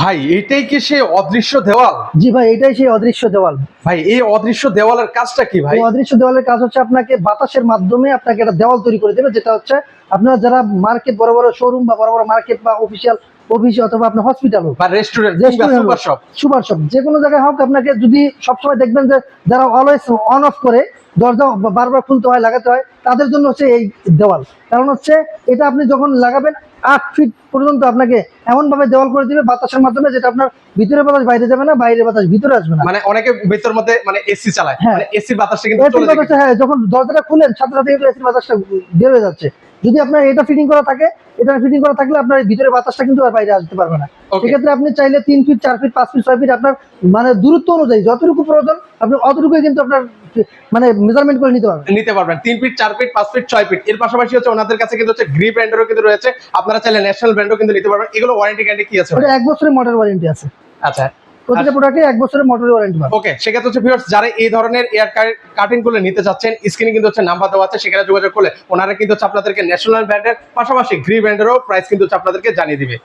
ভাই এটাই কি সেই অদৃশ্য দেওয়াল? জি ভাই এটাই সেই অদৃশ্য দেওয়াল। ভাই এই অদৃশ্য দেওয়ালের কাজটা কি ভাই? অদৃশ্য দেওয়ালের কাজ হচ্ছে আপনাকে বাতাসের মাধ্যমে আপনাকে একটা দেওয়াল তৈরি করে দেবে যেটা হচ্ছে আপনার যারা মার্কেট বড় বড় শোরুম বা বড় বড় মার্কেট বা অফিসিয়াল অফিস অথবা আপনার হসপিটাল হোক বা restaurant super shop super shop যে কোনো জায়গায় হোক আপনাকে যদি সবসময় দেখবেন যে যারা অলওয়েজ অন অফ করে দরজা বারবার খুলতে হয় লাগাতে হয় তাদের জন্য হচ্ছে এই দেওয়াল। কারণ হচ্ছে এটা আপনি যখন লাগাবেন আট ফিট পর্যন্ত আপনাকে এমন ভাবে দেওয়াল করে দিবে বাতাসের মাধ্যমে যেটা আপনার ভিতরে বাতাস বাইরে যাবে না বাইরে বাতাস ভিতরে আসবে না। মানে অনেকে ভিতর মধ্যে মানে এসি চালায়। হ্যাঁ। মানে এসির বাতাসটা কিন্তু চলে হ্যাঁ যখন দরজাটা খুলেন সাথে সাথে কিন্তু এসির বাতাসটা বের হয়ে যাচ্ছে। যদি আপনার এটা ফিটিং করা থাকে এটা ফিটিং করা থাকলে আপনার ভিতরে বাতাসটা কিন্তু আর বাইরে আসতে পারবে না। সেক্ষেত্রে আপনি চাইলে তিন ফিট চার ফিট পাঁচ ফিট ছয় ফিট আপনার মানে দূরত্ব অনুযায়ী যতটুকু প্রয়োজন আপনি অতটুকুই কিন্তু আপনার মানে মেজারমেন্ট করে নিতে পারবেন। নিতে পারবেন। তিন ফিট চার ফিট পাঁচ ফিট ছয় ফিট এর পাশাপাশি হচ্ছে ওনাদের কাছে কিন্তু হচ্ছে গ্রি ব্র্যান্ডেরও কিন্তু রয়েছে। আপনারা চাইলে ন্যাশনাল ব্র্যান্ডও কিন্তু নিতে পারবেন। এগুলো ওয়ারেন্টি গ্যারান্টি কি আছে ওটা এক বছরের মোটর ওয়ারেন্টি আছে। আচ্ছা। প্রতিটা প্রোডাক্টে এক বছরের মোটর ওয়ারেন্টি পাবেন। ওকে সেক্ষেত্রে হচ্ছে ভিউয়ার্স যারা এই ধরনের এয়ার কার্টিংগুলো নিতে চাচ্ছেন স্ক্রিনে কিন্তু হচ্ছে নাম্বার দেওয়া আছে সেখানে যোগাযোগ করলে ওনারা কিন্তু হচ্ছে আপনাদেরকে ন্যাশনাল ব্র্যান্ডের পাশাপাশি গ্রি ব্র্যান্ডেরও প্রাইস কিন্তু হচ্ছে আপনাদেরকে জানিয়ে দিবে।